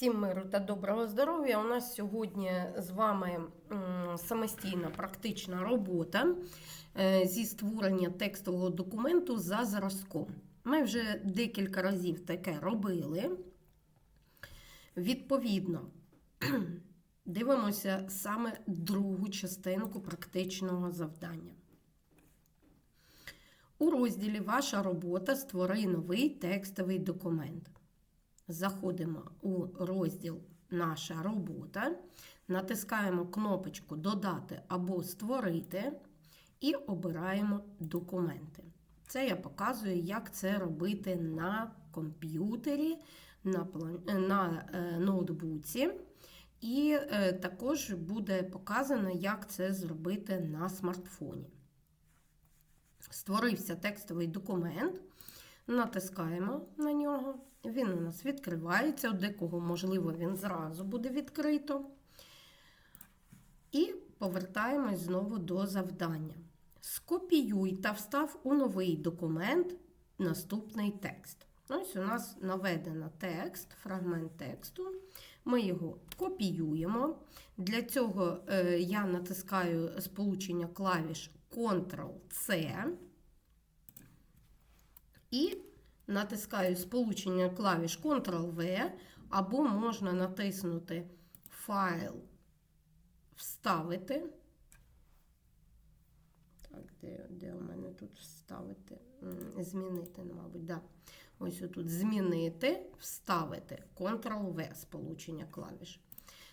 Всім миру та доброго здоров'я. У нас сьогодні з вами самостійна практична робота е, зі створення текстового документу за зразком. Ми вже декілька разів таке робили. Відповідно, дивимося саме другу частинку практичного завдання. У розділі Ваша робота створи новий текстовий документ. Заходимо у розділ Наша робота, натискаємо кнопочку Додати або Створити і обираємо документи. Це я показую, як це робити на комп'ютері, на, план- на е, ноутбуці. І е, також буде показано, як це зробити на смартфоні. Створився текстовий документ, натискаємо на нього. Він у нас відкривається, у декого, можливо, він зразу буде відкрито. І повертаємось знову до завдання. Скопіюй та встав у новий документ наступний текст. Ось у нас наведено текст, фрагмент тексту. Ми його копіюємо. Для цього е, я натискаю сполучення клавіш Ctrl-C і натискаю сполучення клавіш Ctrl-V, або можна натиснути Файл, Вставити. Так, де, де у мене тут вставити? Змінити, мабуть, да. Ось тут змінити, вставити. Ctrl-V сполучення клавіш.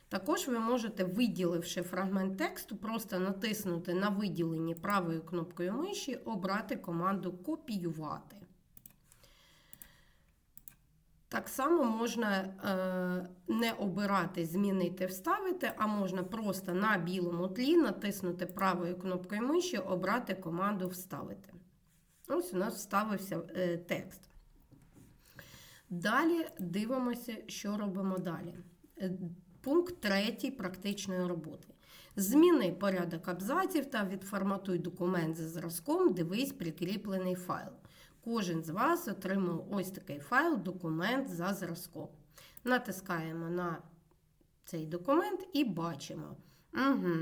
Також ви можете, виділивши фрагмент тексту, просто натиснути на виділені правою кнопкою миші, обрати команду Копіювати. Так само можна е, не обирати Змінити, вставити, а можна просто на білому тлі натиснути правою кнопкою миші, обрати команду Вставити. Ось у нас вставився е, текст. Далі дивимося, що робимо далі. Е, Пункт третій практичної роботи. Зміни порядок абзаців та відформатуй документ за зразком, дивись прикріплений файл. Кожен з вас отримав ось такий файл, документ за зразком. Натискаємо на цей документ і бачимо. Угу.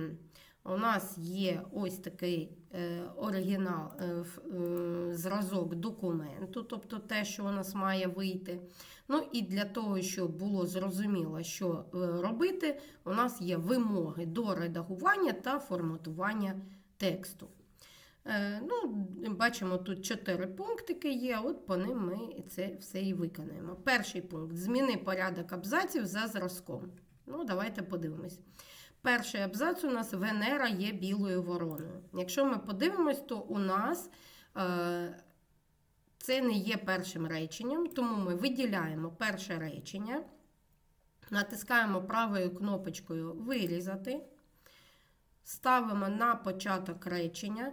У нас є ось такий е, оригінал, е, е, зразок документу, тобто те, що у нас має вийти. Ну і для того, щоб було зрозуміло, що е, робити, у нас є вимоги до редагування та форматування тексту. Е, Ну, бачимо, тут чотири пунктики є, от по ним ми це все і виконаємо. Перший пункт зміни порядок абзаців за зразком. Ну, давайте подивимось. Перший абзац у нас Венера є білою вороною. Якщо ми подивимось, то у нас е, це не є першим реченням, тому ми виділяємо перше речення, натискаємо правою кнопочкою Вирізати, ставимо на початок речення.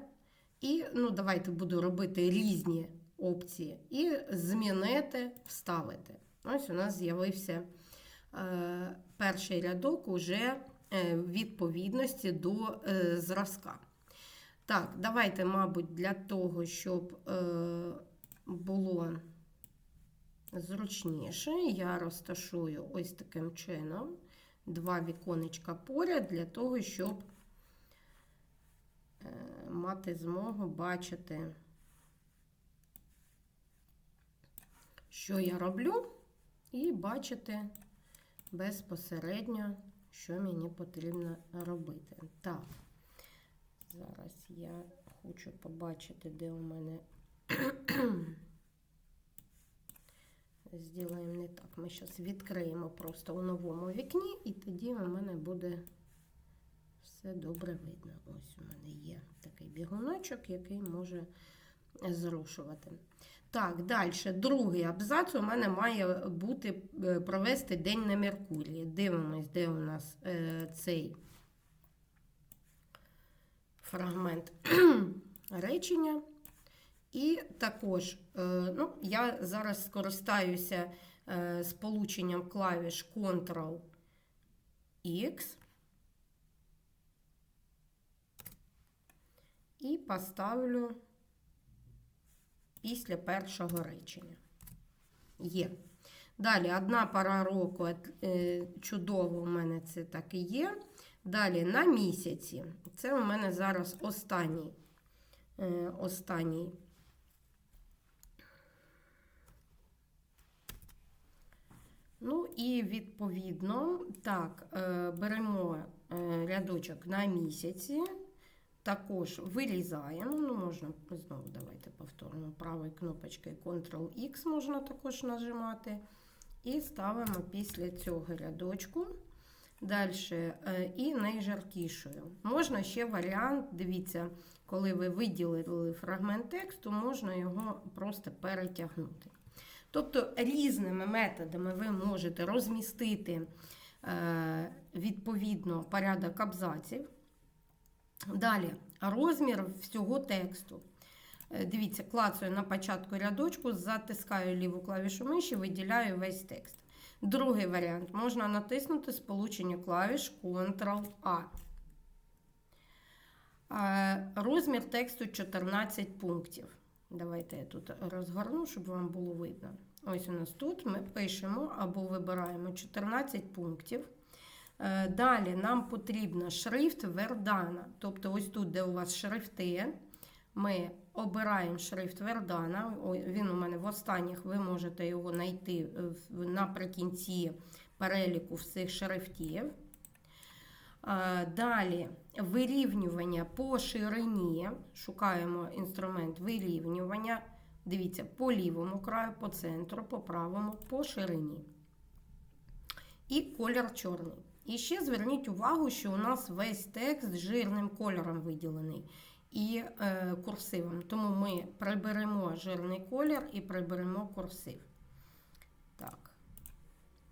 І ну, давайте буду робити різні опції. І змінити, вставити. Ось у нас з'явився е, перший рядок уже е, відповідності до е, зразка. Так, давайте, мабуть, для того, щоб е, було зручніше, я розташую ось таким чином два віконечка поряд для того, щоб е, мати змогу бачити, що я роблю, і бачити безпосередньо, що мені потрібно робити. Так, зараз я хочу побачити, де у мене. Зділаємо не так. Ми зараз відкриємо просто у новому вікні, і тоді у мене буде все добре видно. Ось у мене є такий бігуночок, який може зрушувати. Так, далі, другий абзац у мене має бути е, провести день на Меркурії. Дивимось, де у нас е, цей фрагмент речення. І також е, ну, я зараз скористаюся е, сполученням клавіш Ctrl-X і поставлю після першого речення. Є. Далі одна пора року е, чудово у мене це так і є. Далі на місяці. Це у мене зараз останній. е, Останній. Ну і відповідно, так, е, беремо рядочок на місяці, також вирізаємо. Ну, можна знову давайте повторимо правою кнопочкою Ctrl-X можна також нажимати. І ставимо після цього рядочку. Далі і найжаркішою. Можна ще варіант, дивіться, коли ви виділили фрагмент тексту, можна його просто перетягнути. Тобто різними методами ви можете розмістити е, відповідно порядок абзаців. Далі розмір всього тексту. Е, Дивіться, клацаю на початку рядочку, затискаю ліву клавішу миші, виділяю весь текст. Другий варіант можна натиснути сполучення клавіш Ctrl-A. Е, Розмір тексту 14 пунктів. Давайте я тут розгорну, щоб вам було видно. Ось у нас тут ми пишемо або вибираємо 14 пунктів. Е, Далі нам потрібно шрифт Вердана. Тобто, ось тут, де у вас шрифти, ми обираємо шрифт Вердана. Він у мене в останніх, ви можете його знайти наприкінці переліку всіх шрифтів. Далі вирівнювання по ширині. Шукаємо інструмент вирівнювання. Дивіться, по лівому краю, по центру, по правому, по ширині. І колір чорний. І ще зверніть увагу, що у нас весь текст жирним кольором виділений і е, курсивом. Тому ми приберемо жирний колір і приберемо курсив. Так,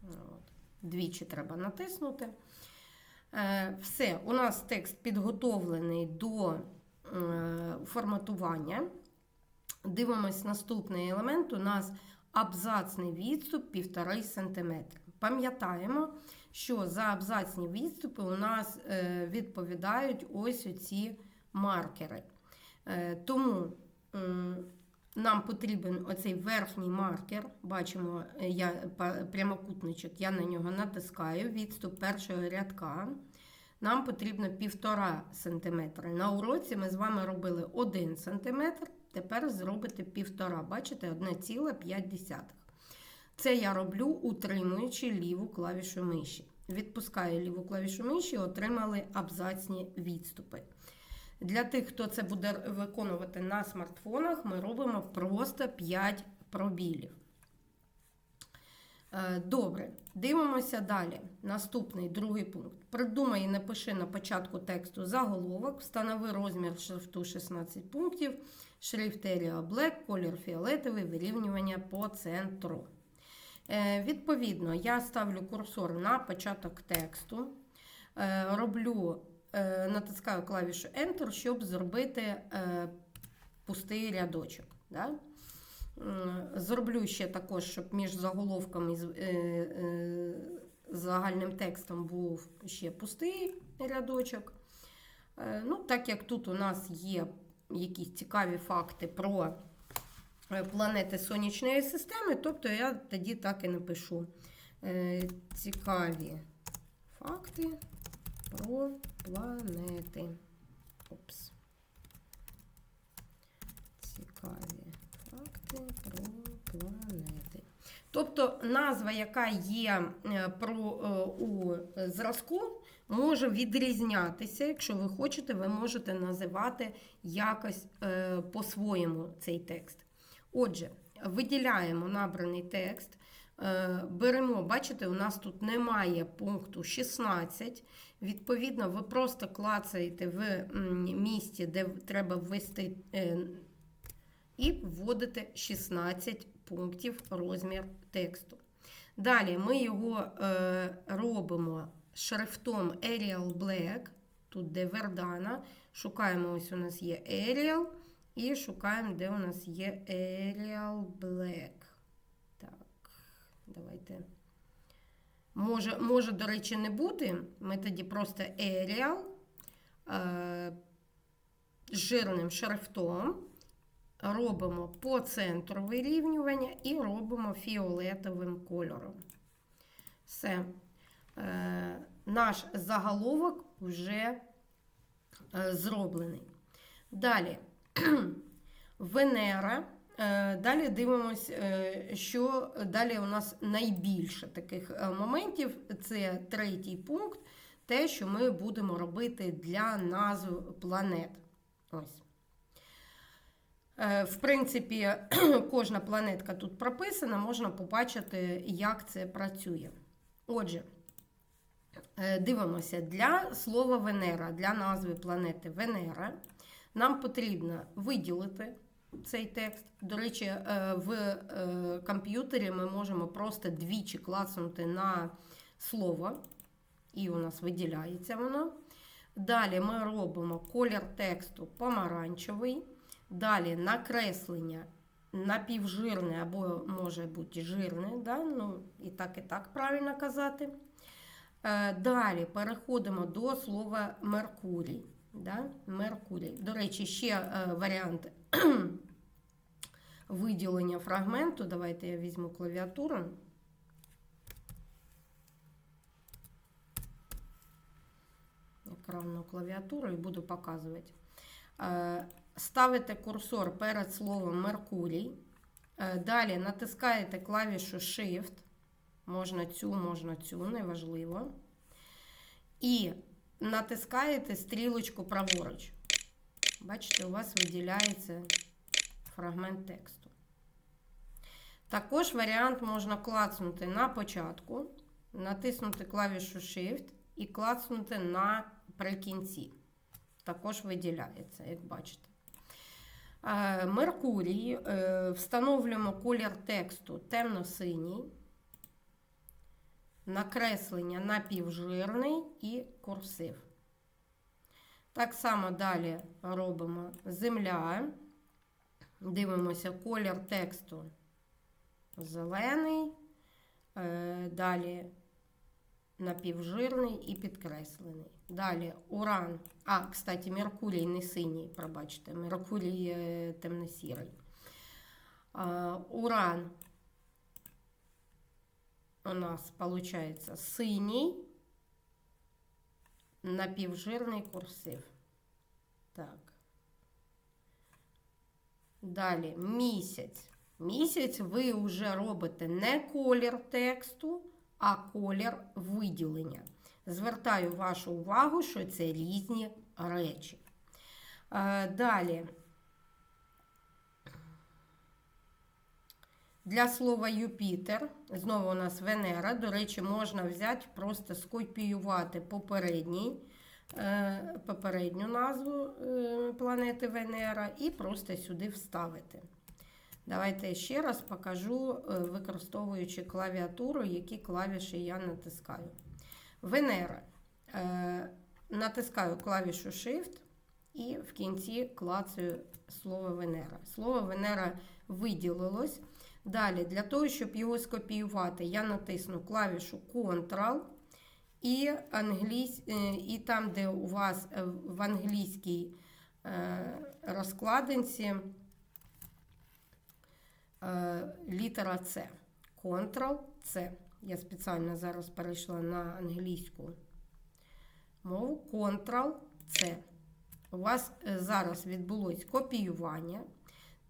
От. двічі треба натиснути. Е, все, у нас текст підготовлений до е, форматування. Дивимось наступний елемент. У нас абзацний відступ 1,5 см. Пам'ятаємо, що за абзацні відступи у нас е, відповідають ось оці маркери. Е, тому нам потрібен оцей верхній маркер. Бачимо, е, я прямокутничок, я на нього натискаю відступ першого рядка. Нам потрібно 1,5 см. На уроці ми з вами робили 1 см, тепер зробите 1,5 Бачите, 1,5. Це я роблю, утримуючи ліву клавішу миші. Відпускаю ліву клавішу миші, отримали абзацні відступи. Для тих, хто це буде виконувати на смартфонах, ми робимо просто 5 пробілів. Е, добре, дивимося далі. Наступний другий пункт. Придумай і напиши на початку тексту заголовок, встанови розмір шрифту 16 пунктів, шрифт Area Black, колір фіолетовий, вирівнювання по центру. Е, відповідно, я ставлю курсор на початок тексту, е, роблю, натискаю клавішу Enter, щоб зробити пустий рядочок. Да? Зроблю ще також, щоб між заголовками і е, загальним текстом був ще пустий рядочок. Е, ну, Так як тут у нас є якісь цікаві факти про е, планети сонячної системи, тобто я тоді так і напишу цікаві факти про планети. Опс. Цікаві про планети. Тобто назва, яка є е, про, е, у зразку, може відрізнятися. Якщо ви хочете, ви можете називати якось е, по-своєму цей текст. Отже, виділяємо набраний текст. Беремо, бачите, у нас тут немає пункту 16. Відповідно, ви просто клацаєте в місці, де треба ввести і вводите 16 пунктів розмір тексту. Далі ми його е, робимо шрифтом Arial Black, тут де Verdana. Шукаємо, ось у нас є Arial, і шукаємо, де у нас є Arial Black. Так, давайте. Може, може, до речі, не бути. Ми тоді просто Arial е, жирним шрифтом. робимо по центру вирівнювання і робимо фіолетовим кольором. Все. Е, наш заголовок вже е, зроблений. Далі Венера. Е, Далі дивимось, е, що далі у нас найбільше таких е, моментів. Це третій пункт, те, що ми будемо робити для назв планет. Ось. В принципі, кожна планетка тут прописана, можна побачити, як це працює. Отже, дивимося, для слова Венера, для назви планети Венера, нам потрібно виділити цей текст. До речі, е, в е, комп'ютері ми можемо просто двічі клацнути на слово, і у нас виділяється воно. Далі ми робимо колір тексту помаранчевий. Далі накреслення напівжирне або може бути жирне, да? ну, і так, і так правильно казати. Е, Далі переходимо до слова Меркурій. Да? Меркурій. До речі, ще е, варіант виділення фрагменту. Давайте я візьму клавіатуру. Екранну клавіатуру і буду показувати. Е, Ставите курсор перед словом Меркурій. Е, Далі натискаєте клавішу Shift. Можна цю, можна цю, неважливо. І натискаєте стрілочку праворуч. Бачите, у вас виділяється фрагмент тексту. Також варіант можна клацнути на початку, натиснути клавішу Shift і клацнути наприкінці. Також виділяється, як бачите. Е, Меркурій. Е, Встановлюємо колір тексту темно-синій, накреслення напівжирний і курсив. Так само далі робимо земля. Дивимося колір тексту зелений, е, далі напівжирний і підкреслений. Далі уран. А, кстати, Меркурій не синій, пробачте, Меркурій е, темно-сірий. Уран у нас получается синій, напівжирний курсив. Так. Далі місяць. Місяць ви вже робите не колір тексту, а колір виділення. Звертаю вашу увагу, що це різні речі. Далі. Для слова Юпітер, знову у нас Венера. До речі, можна взяти, просто скопіювати попередній, е, попередню назву е, планети Венера і просто сюди вставити. Давайте ще раз покажу, е, використовуючи клавіатуру, які клавіші я натискаю. Венера. Натискаю клавішу Shift і в кінці клацаю слово Венера. Слово Венера виділилось. Далі, для того, щоб його скопіювати, я натисну клавішу Ctrl. І англійсь... е, і там, де у вас е, в англійській е, розкладинці літера С. Ctrl-C. Я спеціально зараз перейшла на англійську мову. Ctrl-C. У вас зараз відбулось копіювання.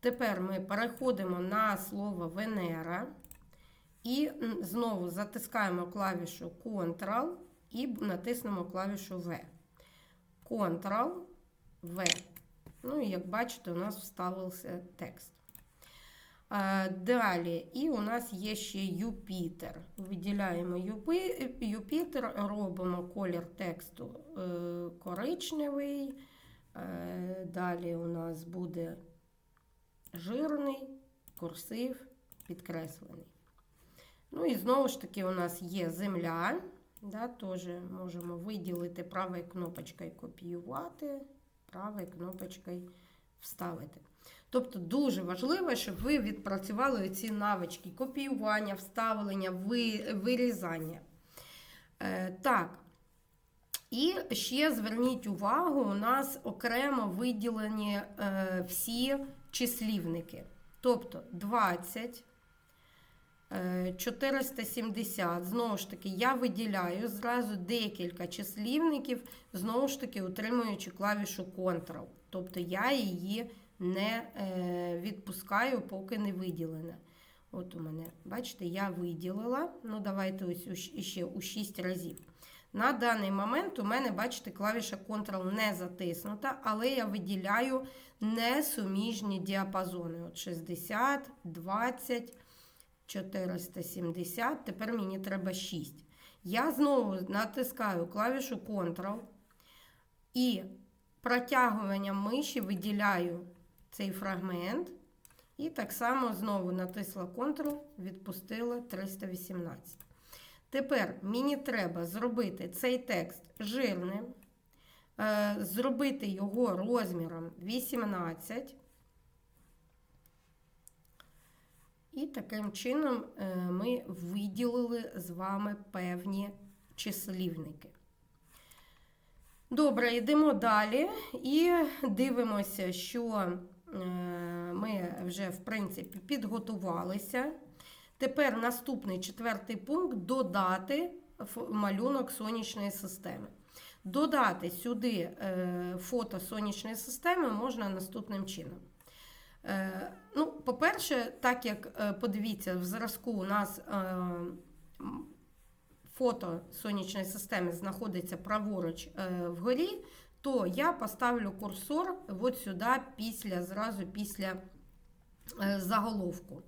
Тепер ми переходимо на слово Венера і знову затискаємо клавішу Ctrl і натиснемо клавішу V. Ctrl, V. Ну, і як бачите, у нас вставився текст. Е, Далі, і у нас є ще Юпітер. Виділяємо Юпітер, робимо колір тексту е, коричневий. Е, Далі у нас буде жирний, курсив, підкреслений. Ну і знову ж таки, у нас є земля. Да, Теж можемо виділити правою кнопочкою копіювати, правою кнопочкою вставити. Тобто дуже важливо, щоб ви відпрацювали ці навички копіювання, вставлення, ви- вирізання. Е, так. І ще зверніть увагу, у нас окремо виділені е, всі числівники. Тобто 20, е, 470. Знову ж таки, я виділяю зразу декілька числівників, знову ж таки, утримуючи клавішу Ctrl. Тобто я її не е, відпускаю, поки не виділена. От у мене, бачите, я виділила. Ну, давайте ось у ще у 6 разів. На даний момент у мене, бачите, клавіша Ctrl не затиснута, але я виділяю несуміжні діапазони. От 60, 20, 470. Тепер мені треба 6. Я знову натискаю клавішу Ctrl і протягуванням миші виділяю цей фрагмент. І так само знову натисла Ctrl, відпустила 318. Тепер мені треба зробити цей текст жирним, е, зробити його розміром 18. І таким чином е, ми виділили з вами певні числівники. Добре, йдемо далі і дивимося, що е, ми вже, в принципі, підготувалися. Тепер наступний четвертий пункт додати малюнок сонячної системи. Додати сюди е, фото сонячної системи можна наступним чином. Е, ну, по-перше, так як е, подивіться, в зразку у нас фото сонячної системи знаходиться праворуч вгорі, то я поставлю курсор от сюди після, зразу після заголовку.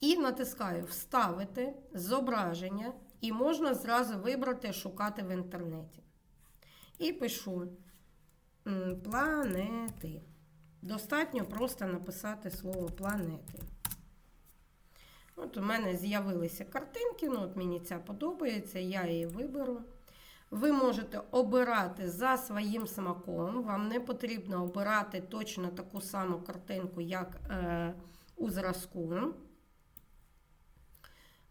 І натискаю Вставити зображення, і можна зразу вибрати Шукати в інтернеті. І пишу планети. Достатньо просто написати слово планети. От у мене з'явилися картинки, ну от мені ця подобається, я її виберу. Ви можете обирати за своїм смаком. Вам не потрібно обирати точно таку саму картинку, як е, у зразку.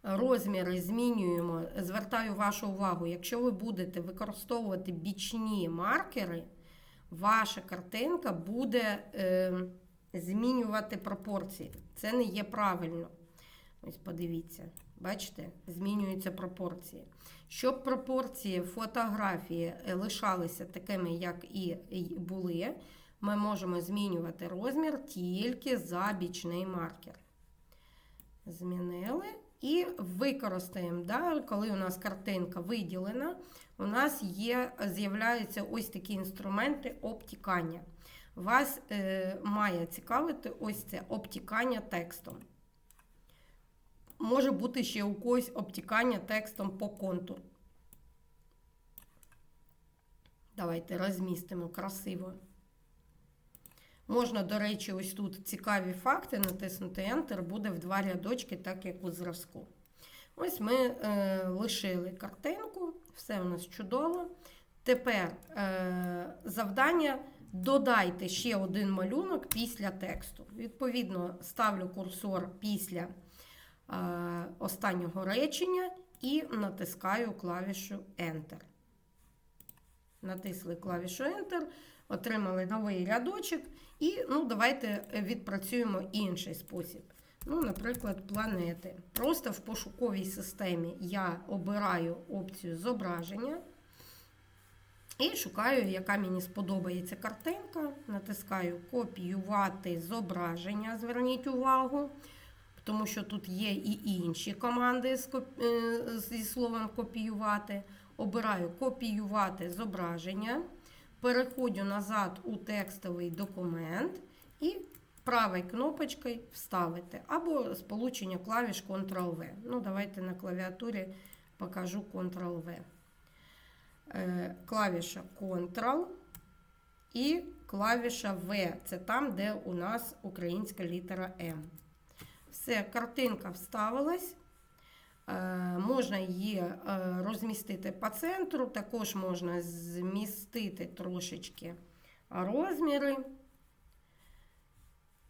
Розміри змінюємо. Звертаю вашу увагу, якщо ви будете використовувати бічні маркери, ваша картинка буде е, змінювати пропорції. Це не є правильно. Ось подивіться, бачите, змінюються пропорції. Щоб пропорції фотографії лишалися такими, як і були, ми можемо змінювати розмір тільки за бічний маркер. Змінили. І використаємо, да, коли у нас картинка виділена, у нас є, з'являються ось такі інструменти обтікання. Вас е, має цікавити ось це обтікання текстом. Може бути ще у когось обтікання текстом по контуру. Давайте розмістимо красиво. Можна, до речі, ось тут цікаві факти, натиснути Enter, буде в два рядочки, так як у зразку. Ось ми е, лишили картинку, все у нас чудово. Тепер е, завдання додайте ще один малюнок після тексту. Відповідно, ставлю курсор після е, останнього речення і натискаю клавішу Enter. Натисли клавішу Enter, отримали новий рядочок. І ну, давайте відпрацюємо інший спосіб. Ну, Наприклад, планети. Просто в пошуковій системі я обираю опцію зображення і шукаю, яка мені сподобається картинка. Натискаю Копіювати зображення. Зверніть увагу, тому що тут є і інші команди е, зі словом копіювати. Обираю копіювати зображення. Переходжу назад у текстовий документ і правою кнопочкою вставити. Або сполучення клавіш Ctrl-V. Ну, давайте на клавіатурі покажу Ctrl-V. Е, клавіша Ctrl і клавіша V. Це там, де у нас українська літера М. Все, картинка вставилась. Е, Можна її е, розмістити по центру, також можна змістити трошечки розміри.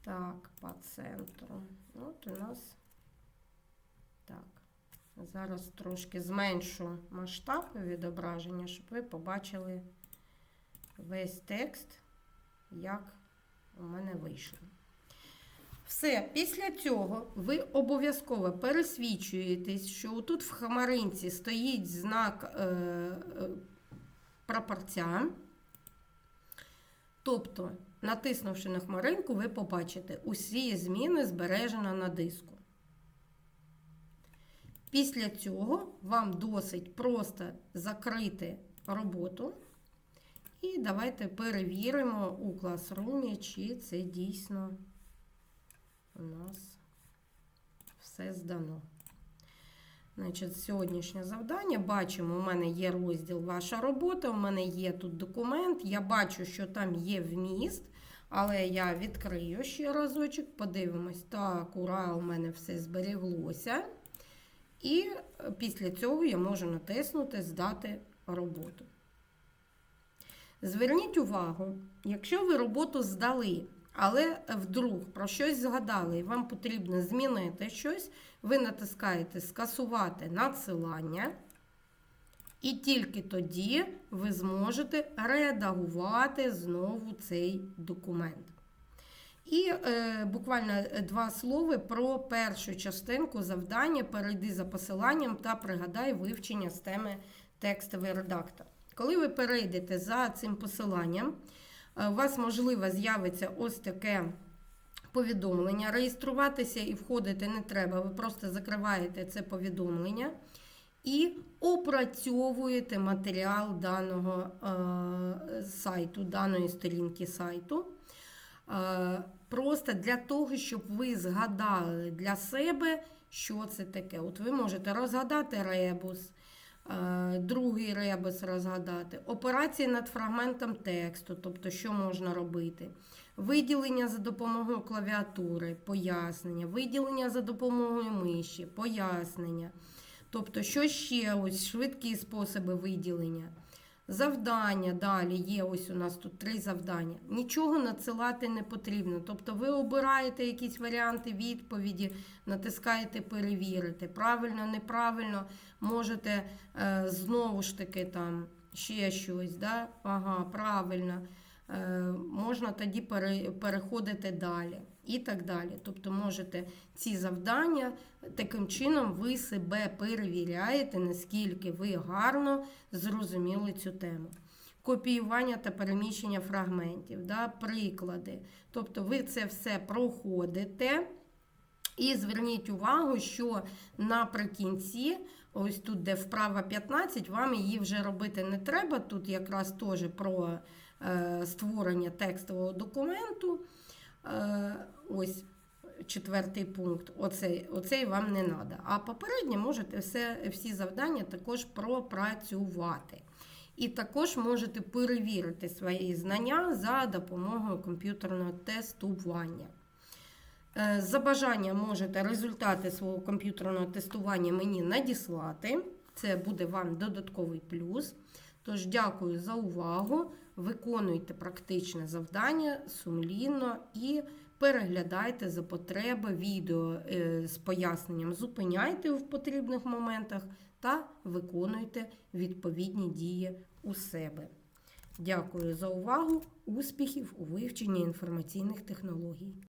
Так, по центру. От у нас так. Зараз трошки зменшу масштаб відображення, щоб ви побачили весь текст, як у мене вийшло. Все, після цього ви обов'язково пересвідчуєтесь, що тут в хмаринці стоїть знак е, е, прапорця. Тобто, натиснувши на хмаринку, ви побачите усі зміни збережено на диску. Після цього вам досить просто закрити роботу. І давайте перевіримо у класрумі, чи це дійсно у нас все здано. Значить, сьогоднішнє завдання. Бачимо, у мене є розділ Ваша робота, у мене є тут документ. Я бачу, що там є вміст, але я відкрию ще разочок, подивимось. Так, ура, у мене все зберіглося. І після цього я можу натиснути Здати роботу. Зверніть увагу, якщо ви роботу здали, але вдруг про щось згадали, і вам потрібно змінити щось, ви натискаєте Скасувати надсилання, і тільки тоді ви зможете редагувати знову цей документ. І е, буквально два слова про першу частинку завдання. Перейди за посиланням та пригадай вивчення з теми текстовий редактор. Коли ви перейдете за цим посиланням, е, у вас, можливо, з'явиться ось таке повідомлення. Реєструватися і входити не треба. Ви просто закриваєте це повідомлення і опрацьовуєте матеріал даного е, сайту, даної сторінки сайту. Е, Просто для того, щоб ви згадали для себе, що це таке. От ви можете розгадати ребус, е, другий ребус розгадати, операції над фрагментом тексту, тобто, що можна робити, виділення за допомогою клавіатури, пояснення, виділення за допомогою миші, пояснення. Тобто, що ще ось швидкі способи виділення. Завдання далі є ось у нас тут три завдання. Нічого надсилати не потрібно. Тобто ви обираєте якісь варіанти відповіді, натискаєте перевірити. Правильно, неправильно, можете е, знову ж таки там ще щось. Да? Ага, правильно. Е, можна тоді пере, переходити далі. І так далі. Тобто можете ці завдання, таким чином ви себе перевіряєте, наскільки ви гарно зрозуміли цю тему. Копіювання та переміщення фрагментів, да, приклади. Тобто ви це все проходите. І зверніть увагу, що наприкінці, ось тут, де вправа 15, вам її вже робити не треба. Тут якраз теж про е, створення текстового документу. Е, ось четвертий пункт. Оцей, оцей вам не треба. А попередньо можете все, всі завдання також пропрацювати. І також можете перевірити свої знання за допомогою комп'ютерного тестування. Е, За бажанням можете результати свого комп'ютерного тестування мені надіслати. Це буде вам додатковий плюс. Тож, дякую за увагу. Виконуйте практичне завдання сумлінно і переглядайте за потреби відео е, з поясненням, зупиняйте в потрібних моментах та виконуйте відповідні дії у себе. Дякую за увагу! Успіхів у вивченні інформаційних технологій!